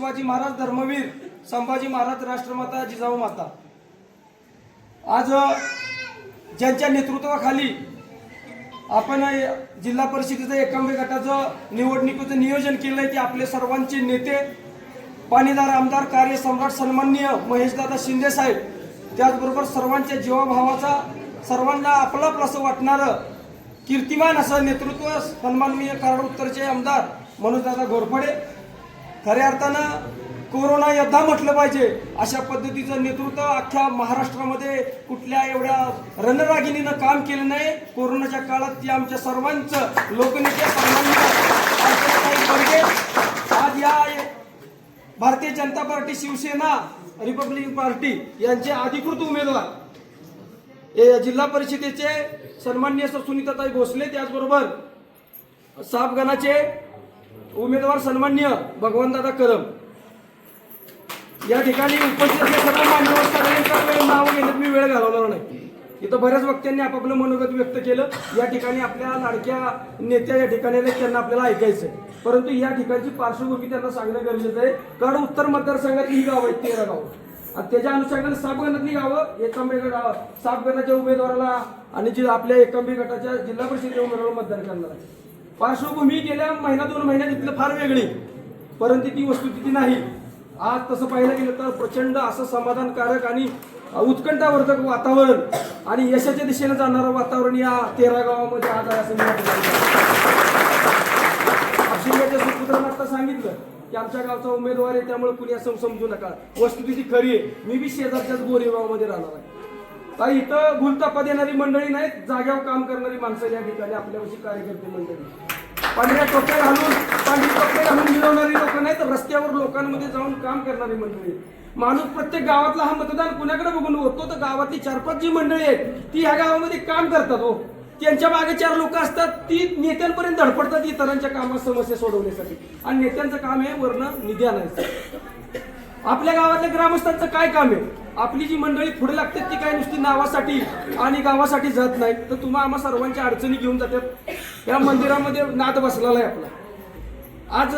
शिवाजी महाराज धर्मवीर संभाजी महाराज राष्ट्रमाता जिजाऊ माता. आज ज्यांच्या नेतृत्वाखाली आपण जिल्हा परिषदेचं एकांबे गटाचं निवडणुकीचं नियोजन केलंय ते आपले सर्वांचे नेते पाणीदार आमदार कार्य सम्राट सन्माननीय महेशदादा शिंदे साहेब त्याचबरोबर सर्वांच्या जीवाभावाचा सर्वांना आपला आपलं वाटणारं कीर्तिमान असं नेतृत्व सन्माननीय कराड उत्तरचे आमदार मनोजदादा घोरपडे खऱ्या अर्थानं कोरोना योद्धा म्हटलं पाहिजे अशा पद्धतीचं नेतृत्व अख्ख्या महाराष्ट्रामध्ये कुठल्या एवढ्या रणरागिणीनं काम केलं नाही. कोरोनाच्या काळात ती आमच्या सर्वांचं लोकनेते सन्माननीय आज या Bharatiya Janata party Shivsena republican party यांचे अधिकृत उमेदवार. जिल्हा परिषदेचे सन्मान्य सुनीताताई भोसले त्याचबरोबर सापगणाचे उमेदवार सन्मान्य भगवंतदादा करम. या ठिकाणी उपस्थित असलेल्या सर्व मान्यवर वेळ नाव घेण्यात मी वेळ घालवणार नाही. इथं बऱ्याच वक्त्यांनी आपापलं मनोगत व्यक्त केलं. या ठिकाणी आपल्या लाडक्या नेत्या या ठिकाणी त्यांना आपल्याला ऐकायचं आहे. परंतु या ठिकाणची पार्श्वभूमी त्यांना सांगणं गरजेचं आहे. कारण उत्तर मतदारसंघातली ही गावं आहेत तेरा गावं. आणि त्याच्या अनुषंगाने सापगणातली गावं एकांबे गट सापगणाच्या उमेदवाराला आणि जे आपल्या एकांबे गटाच्या जिल्हा परिषदेच्या उमेदवाराला मतदान करणार आहे पार्श्वभूमी गेल्या महिना दोन महिन्यात तिथलं फार वेगळी. परंतु ती वस्तुस्थिती नाही. आज तसं पाहायला गेलं तर प्रचंड असं समाधानकारक आणि उत्कंठावर्धक वातावरण आणि यशाच्या दिशेने जाणारं वातावरण या तेरा गावामध्ये आज आहे असं मी सुपुत्रांना आता सांगितलं की आमच्या गावचा उमेदवार आहे त्यामुळे कुणी असं समजू नका. वस्तुस्थिती खरी आहे. मी बी शेजारच्याच बोरेगावमध्ये राहणार आहे. इथं भूलतापा देणारी मंडळी नाहीत जाग्यावर काम करणारी माणसं या ठिकाणी आपल्यावरची कार्यकर्ते मंडळी. पांढऱ्या टोप्या घालून पांढरी टोप्या घालून मिळवणारी लोक नाहीत रस्त्यावर लोकांमध्ये जाऊन काम करणारी मंडळी माणूस प्रत्येक गावातला हा मतदान कुणाकडे बघून होतो? तर गावातली चार पाच जी मंडळी आहेत ती ह्या गावामध्ये काम करतात हो. त्यांच्या मागे चार लोक असतात ती नेत्यांपर्यंत धडपडतात इतरांच्या कामात समस्या सोडवण्यासाठी. आणि नेत्यांचं काम हे वर्ण निधी आणायचं आपल्या गावातल्या ग्रामस्थांचं काय काम आहे? आपली जी मंडळी पुढे लागतात ती काय नुसती नावासाठी आणि गावासाठी जात नाही? तर तुम्हा आम्हा सर्वांच्या अडचणी घेऊन जातात. या मंदिरामध्ये नाद बसलेला आहे आपला. आज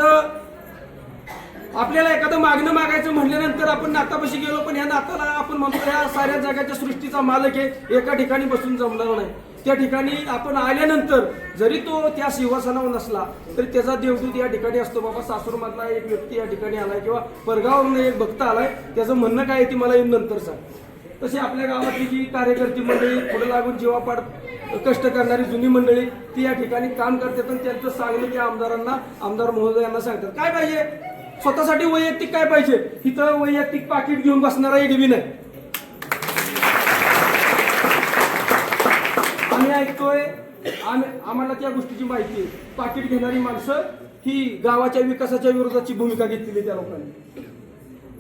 आपल्याला एखादं मागणं मागायचं म्हणल्यानंतर आपण नातापाशी गेलो पण ह्या नाताला आपण म्हणतो या साऱ्या जगाच्या सृष्टीचा मालक आहे. एका ठिकाणी बसून जमणार नाही. त्या ठिकाणी आपण आल्यानंतर जरी तो त्या सिंहासनावर नसला तरी त्याचा देवदूत या ठिकाणी असतो. बाबा सासूरमधला एक व्यक्ती या ठिकाणी आलाय किंवा परगावरून एक भक्त आलाय त्याचं म्हणणं काय आहे ते मला येऊन नंतर सांग. तशी आपल्या गावातली जी कार्यकर्ती मंडळी पुढे लागून जीवापाड कष्ट करणारी जुनी मंडळी ती या ठिकाणी काम करतात आणि त्यांचं सांगणं त्या आमदारांना आमदार महोदयांना सांगतात. काय पाहिजे? स्वतःसाठी वैयक्तिक काय पाहिजे? इथं वैयक्तिक पाकिट घेऊन बसणारा एक बी नाही. आम्ही ऐकतोय आम्ही आम्हाला त्या गोष्टीची माहिती आहे. पाकिट घेणारी माणसं ही गावाच्या विकासाच्या विरोधाची भूमिका घेतलेली त्या लोकांनी.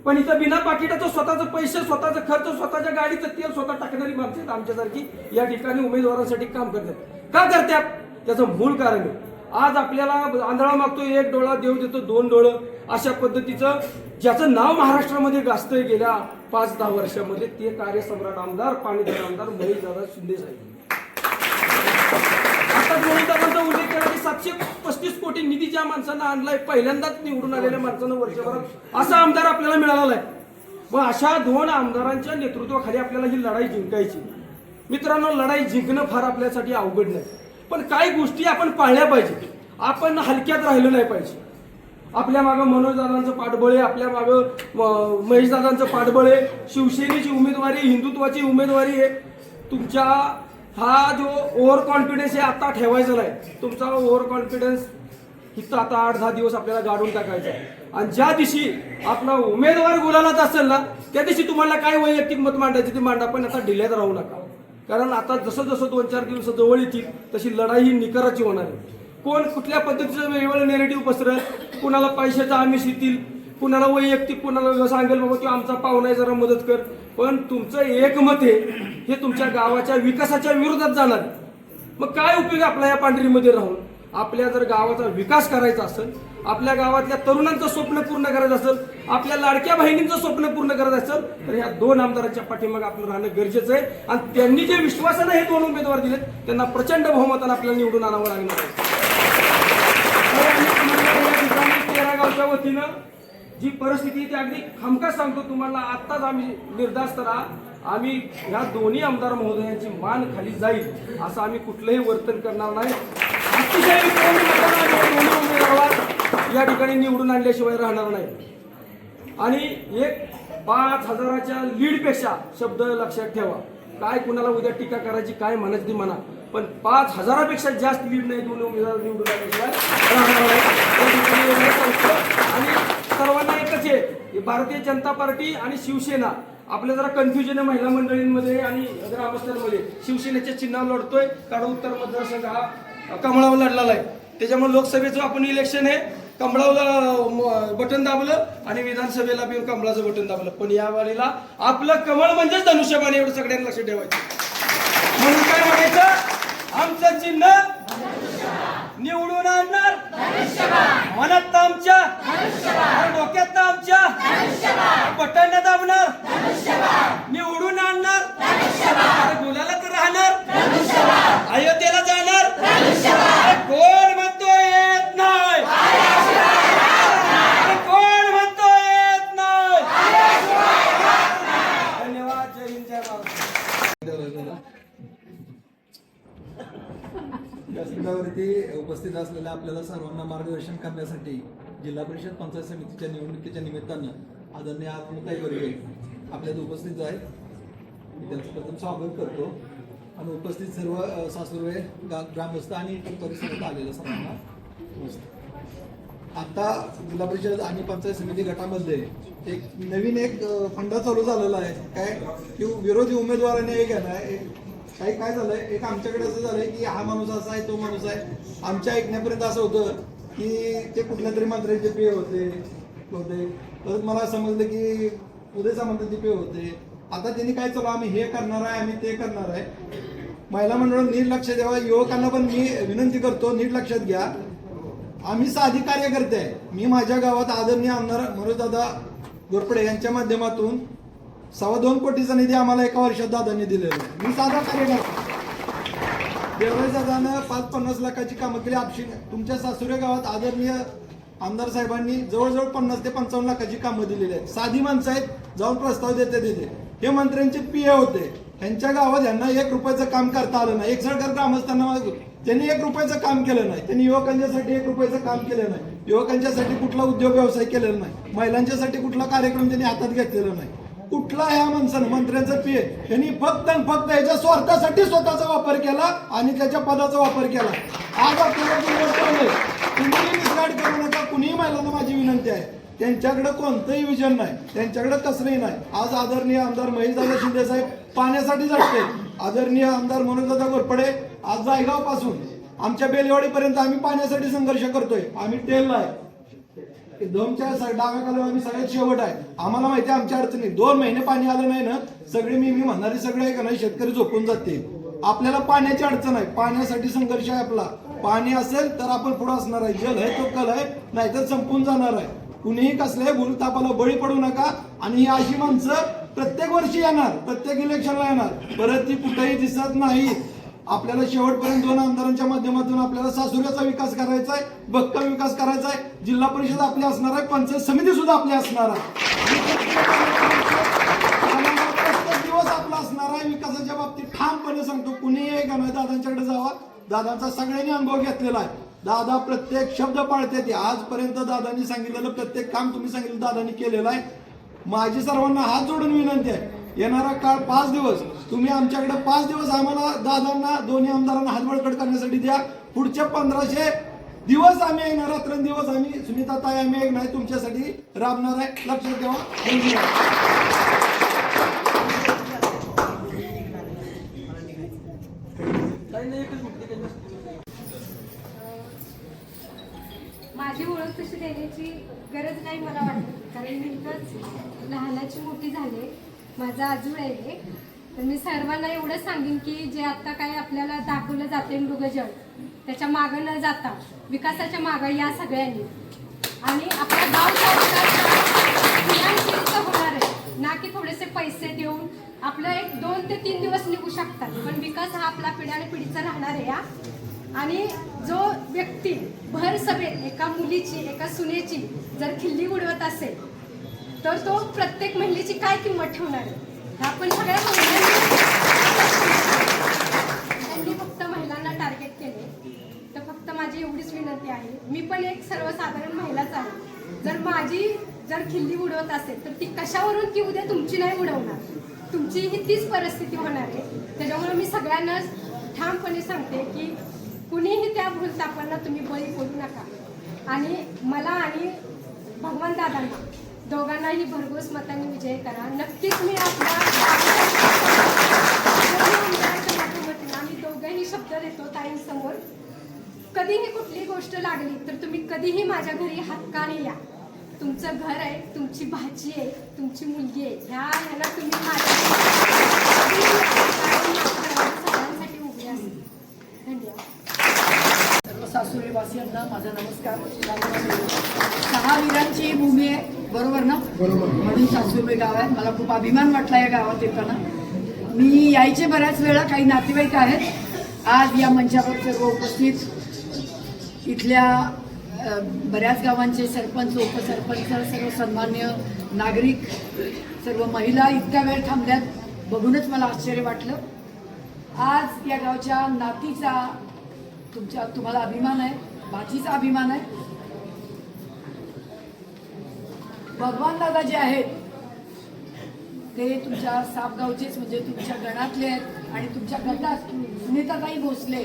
पण इथं बिना पाकिटाचं स्वतःचं पैसे स्वतःचं खर्च स्वतःच्या गाडीचं तेल स्वतः टाकणारी माणसं आहेत आमच्यासारखी. या ठिकाणी उमेदवारांसाठी काम करतात. का करतात? त्याचं मूळ कारण आहे. आज आपल्याला आंधळा मागतो एक डोळा देव देतो दोन डोळं. अशा पद्धतीचं ज्याचं नाव महाराष्ट्रामध्ये गाजतंय गेल्या पाच दहा वर्षामध्ये ते कार्यसम्राट आमदार पाणीदार आमदार महेश दादा शिंदे साहेब. आता गोविंदाबांचा उल्लेख केला की सातशे पस्तीस कोटी निधी ज्या माणसांना आणलाय पहिल्यांदाच निवडून आलेल्या माणसानं वर्षभरात असा आमदार आपल्याला मिळालेला आहे. मग अशा दोन आमदारांच्या नेतृत्वाखाली आपल्याला ही लढाई जिंकायची. मित्रांनो लढाई जिंकणं फार आपल्यासाठी अवघड नाही. पण काही गोष्टी आपण पाळल्या पाहिजे आपण हलक्यात राहिलो नाही पाहिजे. आपल्या मागं मनोजदादांचं पाठबळ आहे आपल्या मागं महेशदादांचं पाठबळ आहे शिवसेनेची उमेदवारी हिंदुत्वाची उमेदवारी आहे. तुमच्या हा जो ओव्हर कॉन्फिडन्स आहे आता ठेवायचा नाही तुमचा ओव्हर कॉन्फिडन्स इथं आता आठ दहा दिवस आपल्याला गाडून टाकायचा आहे. आणि ज्या दिवशी आपला उमेदवार गुलालात असेल ना त्या दिवशी तुम्हाला काय वैयक्तिक मत मांडायची ते मांडा पण आता डिलेत राहू नका. कारण आता जसं जसं दोन चार दिवस जवळ येतील तशी लढाई ही निकराची होणार आहे. कोण कुठल्या पद्धतीचं वेगवेगळं नेरेटिव्ह पसरल कुणाला पैशाचा आमिष येतील कुणाला वैयक्तिक कुणाला सांगेल बाबा तू आमचा पाहुणा आहे जरा मदत कर. पण तुमचं एकमत आहे हे तुमच्या गावाच्या विकासाच्या विरोधात जाणार मग काय उपयोग आपला या पांढरीमध्ये राहून? आपल्या जर गावाचा विकास करायचा असेल आपल्या गावातल्या तरुणांचं स्वप्न पूर्ण करायचं असेल आपल्या लाडक्या बहिणींचं स्वप्न पूर्ण करायचं असेल तर ह्या दोन आमदारांच्या पाठीमागे आपलं राहणं गरजेचं आहे. आणि त्यांनी जे विश्वासानं हे दोन उमेदवार दिलेत त्यांना प्रचंड बहुमतानं आपल्याला निवडून आणावं लागणार आहे. तेरा गावच्या वतीनं जी परिस्थिती ती अगदी हमखास सांगतो तुम्हाला. आत्ताच आम्ही निर्धास्त राहा. आम्ही ह्या दोन्ही आमदार महोदयांची मान खाली जाईल असं आम्ही कुठलंही वर्तन करणार नाही. अतिशय उमेदवार या ठिकाणी निवडून आणल्याशिवाय राहणार नाही. आणि एक पाच हजाराच्या लीडपेक्षा शब्द लक्षात ठेवा. काय कुणाला उद्या टीका करायची काय म्हणायची ती म्हणा. पण पाच हजारापेक्षा जास्त लीड नाही दोन उमेदवार निवडून आल्याशिवाय आणि सर्वांना एकच आहे भारतीय जनता पार्टी आणि शिवसेना. आपल्या जरा कन्फ्युजन आहे महिला मंडळींमध्ये आणि ग्रामस्थांमध्ये. शिवसेनेच्या चिन्हावर लढतोय. कारण उत्तर मतदारसंघ हा कमळावर लढलेला आहे. त्याच्यामुळे लोकसभेचं आपण इलेक्शन आहे. कमळावला बटन दाबलं आणि विधानसभेला बी कमळाचं बटन दाबलं. पण या वेळेला आपलं कमळ म्हणजेच धनुष्यबाण एवढं सगळ्यांना लक्ष ठेवायचं. म्हणून काय म्हणायचं? आमचं चिन्ह निवडून आणणार. मनात तर आमच्या आणि डोक्यात तर आमच्या बटन दाबणार निवडून आणणार अरे गुलाला तर राहणार अयोध्येला जाणार अरे कोण म्हणतो येत नाही अरे कोण म्हणतो येत नाही धन्यवाद जय हिंद जय महाराष्ट्र व्यासपीठावरती उपस्थित असलेल्या आपल्याला सर्वांना मार्गदर्शन करण्यासाठी जिल्हा परिषद पंचायत समितीच्या निवडणुकीच्या निमित्तानं आदरणीय आत्मताई वर्गे आपल्यात उपस्थित आहेत. मी त्यांचं प्रथम स्वागत करतो. आणि उपस्थित सर्व सासूरवे गा- ग्रामस्थ आणि परिसरात आलेल्या सर्वांना आता जिल्हा परिषद आणि पंचायत समिती गटामध्ये एक नवीन एक फंडा चालू झालेला आहे. काय? की विरोधी उमेदवाराने एक आहे काही काय झालंय? एक आमच्याकडे असं झालंय की हा माणूस असा आहे तो माणूस आहे. आमच्या ऐकण्यापर्यंत असं होतं. की ते कुठल्या तरी मंत्र्यांचे पे होते होते. परत मला समजलं की उदय सामंतांचे पे होते. आता त्यांनी काय चालू आम्ही हे करणार आहे आम्ही ते करणार आहे. महिला मंडळ नीट लक्ष द्यावा. युवकांना पण मी विनंती करतो नीट लक्षात घ्या. आम्ही साधी कार्यकर्ते आहे. मी माझ्या गावात आदरणीय आमदार मनोजदादा गोरपडे यांच्या माध्यमातून सव्वा दोन कोटीचा निधी आम्हाला एका वर्षात दादांनी दिलेला आहे. मी साधा कार्यकर्ता देवराज दादानं पाच पन्नास लाखाची कामं केली आपशी तुमच्या सासुरे गावात आदरणीय आमदार साहेबांनी जवळजवळ पन्नास ते पंचावन्न लाखाची कामं दिलेली आहेत. साधी माणसं आहेत जाऊन प्रस्ताव देते देते हे मंत्र्यांचे पीए होते. त्यांच्या गावात यांना एक रुपयाचं काम करता आलं नाही. एक सरकार ग्रामस्थांना त्यांनी एक रुपयाचं काम केलं नाही. त्यांनी युवकांच्यासाठी एक रुपयाचं काम केलं नाही. युवकांच्यासाठी कुठला उद्योग व्यवसाय केलेला नाही. महिलांच्यासाठी कुठला कार्यक्रम त्यांनी हातात घेतलेला नाही. कुठला ह्या माणसानं मंत्र्यांचं पीए त्यांनी फक्त आणि फक्त याच्या स्वार्थासाठी स्वतःचा वापर केला आणि त्याच्या पदाचा वापर केला. आज आपल्याला कुणीही मिसगाईड करू नका कुणीही महिलांना माझी विनंती आहे. त्यांच्याकडे कोणतंही विजन नाही त्यांच्याकडे कसलंही नाही. आज आदरणीय आमदार महेशदादा शिंदे साहेब पाण्यासाठी जाते आदरणीय आमदार मनोजदादा घोरपडे आज जायगावपासून आमच्या बेलवाडीपर्यंत आम्ही पाण्यासाठी संघर्ष करतोय. आम्ही टेलला आहे दोनच्या स- डाव्या कालवा आम्ही सगळ्यात शेवट आहे. आम्हाला माहिती आहे आमच्या अडचणी दोन महिने पाणी आलं नाही ना सगळे मी मी म्हणणारे सगळे का नाही शेतकरी झोपून जाते आपल्याला पाण्याची अडचण आहे. पाण्यासाठी संघर्ष आहे आपला. पाणी असेल तर आपण पुढे असणार आहे. जल आहे तो कल आहे नाहीतर संपून जाणार आहे. कुणीही कसल्याही गुरुतापाला बळी पडू नका. आणि ही अशी माणसं प्रत्येक वर्षी येणार. प्रत्येक इलेक्शनला येणार. परत ती कुठेही दिसत नाही. आपल्याला शेवटपर्यंत दोन आमदारांच्या माध्यमातून आपल्याला सासुऱ्याचा विकास करायचा आहे भक्कम विकास करायचा आहे जिल्हा परिषद आपली असणार आहे पंचायत समिती सुद्धा आपली असणार आहे. दिवस आपला असणार आहे विकासाच्या बाबतीत ठामपणे सांगतो कुणीही एक दादांच्याकडे जावा. दादांचा सगळ्यांनी अनुभव घेतलेला आहे. दादा प्रत्येक शब्द पाळते ते आजपर्यंत दादांनी सांगितलेलं प्रत्येक काम तुम्ही सांगितलं दादांनी केलेलं आहे. माझी सर्वांना हात जोडून विनंती आहे येणारा काळ पाच दिवस. तुम्ही आमच्याकडे पाच दिवस आम्हाला दादांना दोन्ही आमदारांना हातबळकट करण्यासाठी द्या. पुढचे पंधराशे दिवस आम्ही येणार रात्रंदिवस आम्ही सुनीता ताई आम्ही एक नाही तुमच्यासाठी राबणार आहे. लक्षात ठेवा. धन्यवाद. माझी ओळख तशी देण्याची गरज नाही मला वाटत. कारण मी इथंच लहानाची मोठी झाले. माझा आजू आहे तर मी सर्वांना एवढं सांगेन की जे आता काय आपल्याला दाखवलं जाते मृगजळ त्याच्या मागं न जाता विकासाच्या मागं या सगळ्यांनी. आणि आपला गावचा विकास होणार आहे. ना की थोडेसे पैसे देऊन आपलं एक दोन ते तीन दिवस निघू शकतात. पण विकास हा आपला पिढ्याने पिढीचा राहणार आहे या आणि जो व्यक्ती भर सभेत एका मुलीची एका सुनेची जर खिल्ली उडवत असेल तर तो प्रत्येक महिलेची काय किंमत ठेवणार आहे? आपण सगळ्या त्यांनी फक्त महिलांना टार्गेट केले. तर फक्त माझी एवढीच विनंती आहे. मी पण एक सर्वसाधारण महिलाच आहे. जर माझी जर खिल्ली उडवत असेल तर ती कशावरून की उद्या तुमची नाही उडवणार? तुमची ही तीच परिस्थिती होणार आहे. त्याच्यामुळे मी सगळ्यांनाच ठामपणे सांगते की कुणीही त्या भूलतापांना तुम्ही बळी पडू नका. आणि मला आणि भगवान दादांना दोघांनाही भरघोस मतांनी विजय करा. नक्कीच मी आपल्या आम्ही दोघंही शब्द देतो ताईंसमोर. कधीही कुठली गोष्ट लागली तर तुम्ही कधीही माझ्या घरी हक्काने या. तुमचं घर आहे तुमची भाजी आहे तुमची मुलगी आहे. ह्या ह्याला तुम्ही माझ्या सगळ्यांसाठी उभे असते धन्यवाद. सर्व सासुरेवासियांना माझा नमस्कार. सहा वीरांची भूमी आहे. बरोबर ना? बरोबर म्हणून सासुरे गाव आहे. मला खूप अभिमान वाटला या गावात येताना. मी यायचे बऱ्याच वेळा काही नातेवाईक आहेत. आज या मंचावर सर्व उपस्थित. इथल्या बऱ्याच गावांचे सरपंच उपसरपंच सर्व सन्मान्य नागरिक सर्व महिला इतक्या वेळ थांबल्यात बघूनच मला आश्चर्य वाटलं. आज या गावच्या नातीचा तुमच्या तुम्हाला अभिमान आहे भाचीचा अभिमान आहे. भगवान दादा जे आहेत ते तुमच्या सापगावचेच म्हणजे तुमच्या गणातले आहेत आणि तुमच्या गटात सुनीताताई भोसले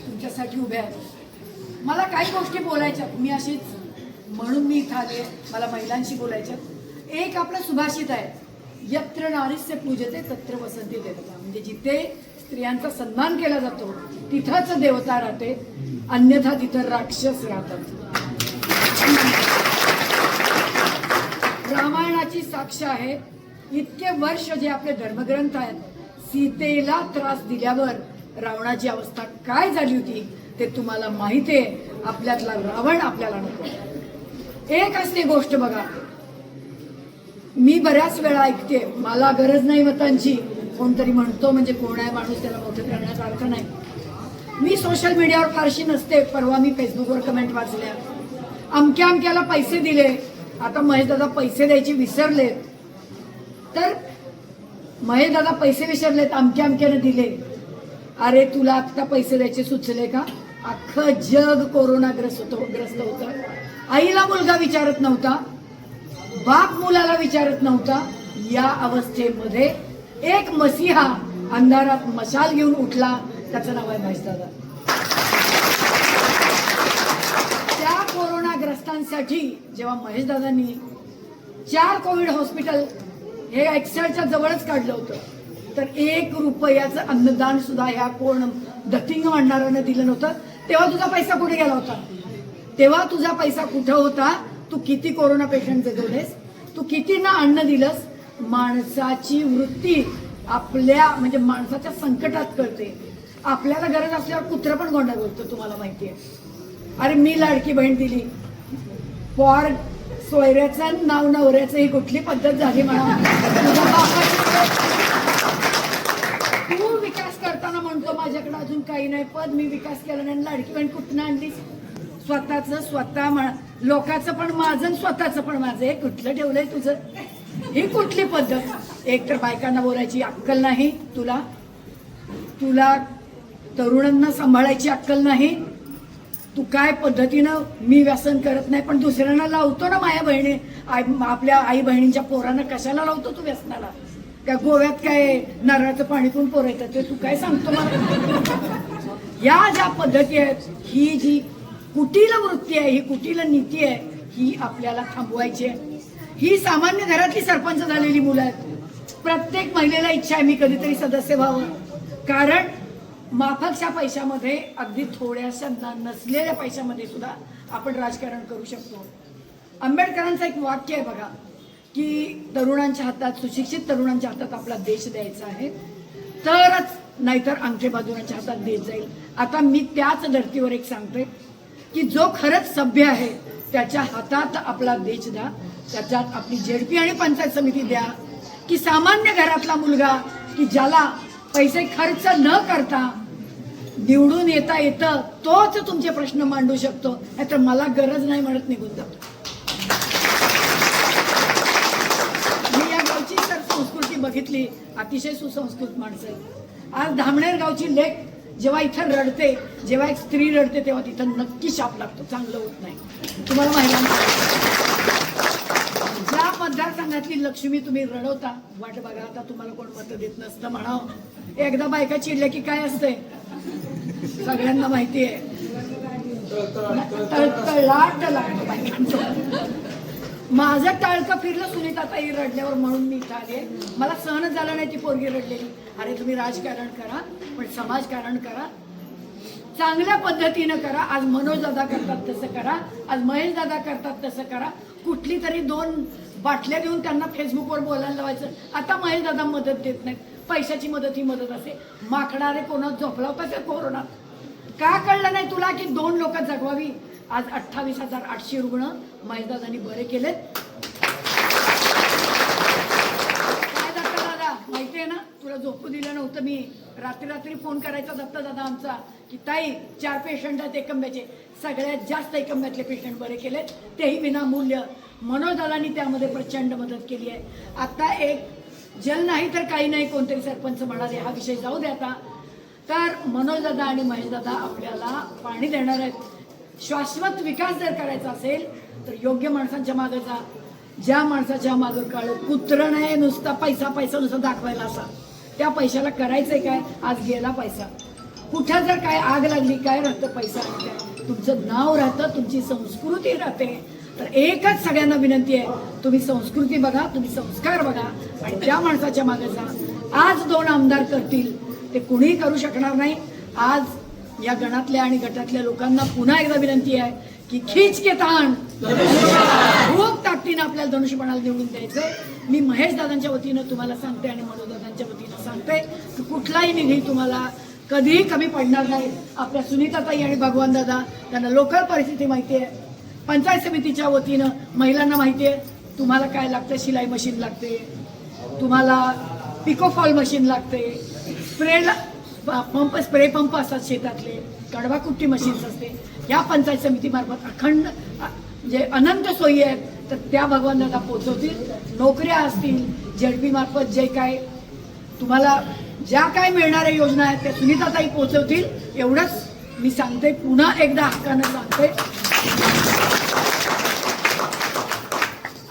तुमच्यासाठी उभे आहेत. मला काही गोष्टी बोलायच्या मी अशीच म्हणून मी इथं आले. मला महिलांशी बोलायच्यात एक आपलं सुभाषित आहे. यत्र नारीस्य पूजते तत्र वसंती देवता. म्हणजे जिथे स्त्रियांचा सन्मान केला जातो तिथंच देवता राहते. अन्यथा तिथं राक्षस राहतात. रामायणाची साक्ष आहे. इतके वर्ष जे आपले धर्मग्रंथ आहेत सीतेला त्रास दिल्यावर रावणाची अवस्था काय झाली होती ते तुम्हाला माहिती आहे. आपल्यातला रावण आपल्याला नको एक असली गोष्ट बघा. मी बऱ्याच वेळा ऐकते मला गरज नाही मतांची. कोणतरी म्हणतो म्हणजे कोण आहे माणूस त्याला मोठं करण्याचा अर्थ नाही. मी सोशल मीडियावर फारशी नसते परवा मी फेसबुकवर कमेंट वाचल्या. अमक्या अमक्याला पैसे दिले. आता महेश दादा पैसे द्यायचे विसरले तर महेश दादा पैसे विसरलेत अमक्या अमक्याने दिले. अरे तुला आत्ता पैसे द्यायचे सुचले का? अख्खं जग कोरोनाग्रस्त होतं ग्रस्त होतं. आईला मुलगा विचारत नव्हता बाप मुलाला विचारत नव्हता. या अवस्थेमध्ये एक मसीहा अंधारात मशाल घेऊन उठला. त्याचं नाव आहे महेशदादा त्या रुग्णांसाठी जेव्हा महेशदादांनी चार कोविड हॉस्पिटल हे एक्सेलच्या जवळच काढलं होतं तर एक रुपयाचं अन्नदान सुद्धा ह्या कोण दतिंग मांडणाऱ्यानं दिलं नव्हतं. तेव्हा तुझा पैसा कुठे गेला होता? तेव्हा तुझा पैसा कुठं होता? तू किती कोरोना पेशंट जगवलेस तू किती ना अन्न दिलंस? माणसाची वृत्ती आपल्या म्हणजे माणसाच्या संकटात कळते. आपल्याला गरज असल्यावर कुत्रं पण गोंडा बोलतो तुम्हाला माहिती आहे अरे मी लाडकी बहीण दिली. पॉर सोयऱ्याचं नाव नवऱ्याचं ही कुठली पद्धत झाली म्हणा? तू विकास करताना म्हणतो माझ्याकडे अजून काही नाही पद मी विकास केला नाही लाडकी बहीण कुठनं आणलीस? स्वतःच स्वतः म्हणा लोकांचं पण माझं स्वतःचं पण माझं. हे कुठलं ठेवलंय तुझं? ही कुठली पद्धत? एक तर बायकांना बोलायची अक्कल नाही तुला. तुला तरुणांना सांभाळायची अक्कल नाही. तू काय पद्धतीनं मी व्यसन करत नाही पण दुसऱ्यांना लावतो ना माझ्या बहिणी. आई- आपल्या आई बहिणींच्या पोरांना कशाला लावतो तू व्यसनाला? काय गोव्यात काय नारळाचं पाणी पण पोर येतं ते? तू काय सांगतो मला? या ज्या पद्धती आहेत ही जी कुटील वृत्ती आहे ही कुटील नीती आहे ही आपल्याला थांबवायची आहे. ही सामान्य घरातली सरपंच झालेली मुलं आहेत. प्रत्येक महिलेला इच्छा आहे मी कधीतरी सदस्य व्हावं. कारण माफकच्या पैशामध्ये अगदी थोड्याशा नसलेल्या पैशामध्ये सुद्धा आपण राजकारण करू शकतो. आंबेडकरांचं एक वाक्य आहे बघा की तरुणांच्या हातात सुशिक्षित तरुणांच्या हातात आपला देश द्यायचा आहे. तरच नाहीतर अंगठे बाजूरांच्या हातात देश जाईल. आता मी त्याच धर्तीवर एक सांगते की जो खरंच सभ्य आहे त्याच्या हातात आपला देश द्या. त्याच्यात आपली जेडपी आणि पंचायत समिती द्या. की सामान्य घरातला मुलगा की ज्याला पैसे खर्च न करता निवडून येता येतं तोच तुमचे प्रश्न मांडू शकतो. नाहीतर मला गरज नाही म्हणत निघून जातो मी या गावची तर संस्कृती बघितली अतिशय सुसंस्कृत माणसं. आज धामणेर गावची लेख जेव्हा इथं रडते जेव्हा एक स्त्री रडते तेव्हा तिथं नक्की शाप लागतो. चांगलं होत नाही. तुम्हाला महिलांना मतदारसंघातली लक्ष्मी तुम्ही रडवता. वाट बघा आता तुम्हाला कोण मत देत नसतं म्हणावं. एकदा बायका चिडल्या की काय असते सगळ्यांना माहिती आहे. माझं टाळकं फिरलं सुनीताताई रडल्यावर म्हणून मी इथं आले. मला सहनच झालं नाही ती पोरगी रडलेली. अरे तुम्ही राजकारण करा पण समाजकारण करा. चांगल्या पद्धतीनं करा. आज मनोज दादा करतात तसं करा. आज महेश दादा करतात तसं करा. कुठली तरी दोन बाटल्या देऊन त्यांना फेसबुकवर बोलायला लावायचं. आता महेश दादा मदत देत नाहीत. पैशाची मदत ही मदत असे. माकडारे कोणात झोपला होता त्या कोरोनात का कळलं नाही तुला की दोन लोक जगवावी? आज अठ्ठावीस हजार आठशे रुग्ण महेशदादांनी बरे केलेत. काय दत्ता दादा? माहिती आहे ना? तुला झोपू दिलं नव्हतं मी. रात्री रात्री फोन करायचा दत्ता दादा आमचा की ताई चार पेशंट आहेत एकंब्याचे. सगळ्यात जास्त एकंब्यातले पेशंट बरे केलेत. तेही विनामूल्य. मनोज त्यामध्ये प्रचंड मदत केली आहे. आत्ता एक जल नाही तर काही नाही कोणतरी सरपंच म्हणाले हा विषय जाऊ दे आता. तर मनोजदादा आणि महेश आपल्याला पाणी देणार आहेत. शाश्वत विकास जर करायचा असेल तर योग्य माणसांच्या मागं जा. ज्या माणसाच्या मागं काळ कुत्र नाही नुसता पैसा पैसा नुसता दाखवायला असा. त्या पैशाला करायचंय काय? आज गेला पैसा. कुठं जर काय आग लागली काय राहतं पैसा? काय तुमचं नाव राहतं तुमची संस्कृती राहते. तर एकच सगळ्यांना विनंती आहे तुम्ही संस्कृती बघा तुम्ही संस्कार बघा आणि त्या माणसाच्या मागे जा. आज दोन आमदार करतील ते कुणीही करू शकणार नाही. आज या गणातल्या आणि गटातल्या लोकांना पुन्हा एकदा विनंती आहे की खीच के ताण. खूप ताकदीनं आपल्याला धनुष्यपणाला निवडून द्यायचं मी महेश दादांच्या वतीनं तुम्हाला सांगते आणि मनोज दादांच्या वतीनं सांगते की कुठलाही निधी तुम्हाला कधीही कमी पडणार नाही. आपल्या सुनीताताई आणि भगवान दादा त्यांना लोकल परिस्थिती माहिती आहे. पंचायत समितीच्या वतीनं महिलांना माहिती आहे तुम्हाला काय लागतं? शिलाई मशीन लागते. तुम्हाला पिकोफॉल मशीन लागते. स्प्रेला पंप स्प्रे पंप असतात शेतातले. कडवाकुट्टी मशीन्स असते. या पंचायत समितीमार्फत अखंड जे अनंत सोयी आहेत तर त्या भगवानदादा पोचवतील. नोकऱ्या असतील. झेडपीमार्फत जे काय तुम्हाला ज्या काय मिळणाऱ्या योजना आहेत त्या सुनीताताई पोचवतील. एवढंच मी सांगते पुन्हा एकदा हक्कानं सांगते.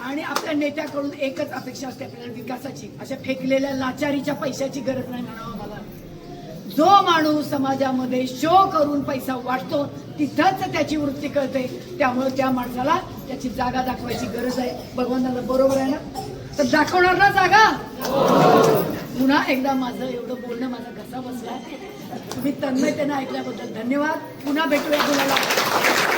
आणि आपल्या नेत्याकडून एकच अपेक्षा असते आपल्याला विकासाची. अशा फेकलेल्या लाचारीच्या पैशाची गरज नाही म्हणावं मला जो माणूस समाजामध्ये शो करून पैसा वाटतो तिथंच त्याची वृत्ती कळते. त्यामुळे त्या माणसाला त्याची जागा दाखवायची गरज आहे. भगवंताला बरोबर आहे ना? तर दाखवणार ना जागा? पुन्हा एकदा माझं एवढं बोलणं माझा घसा बसलाय. तुम्ही तन्मयतेनं ऐकल्याबद्दल धन्यवाद. पुन्हा भेटूया बोलायला.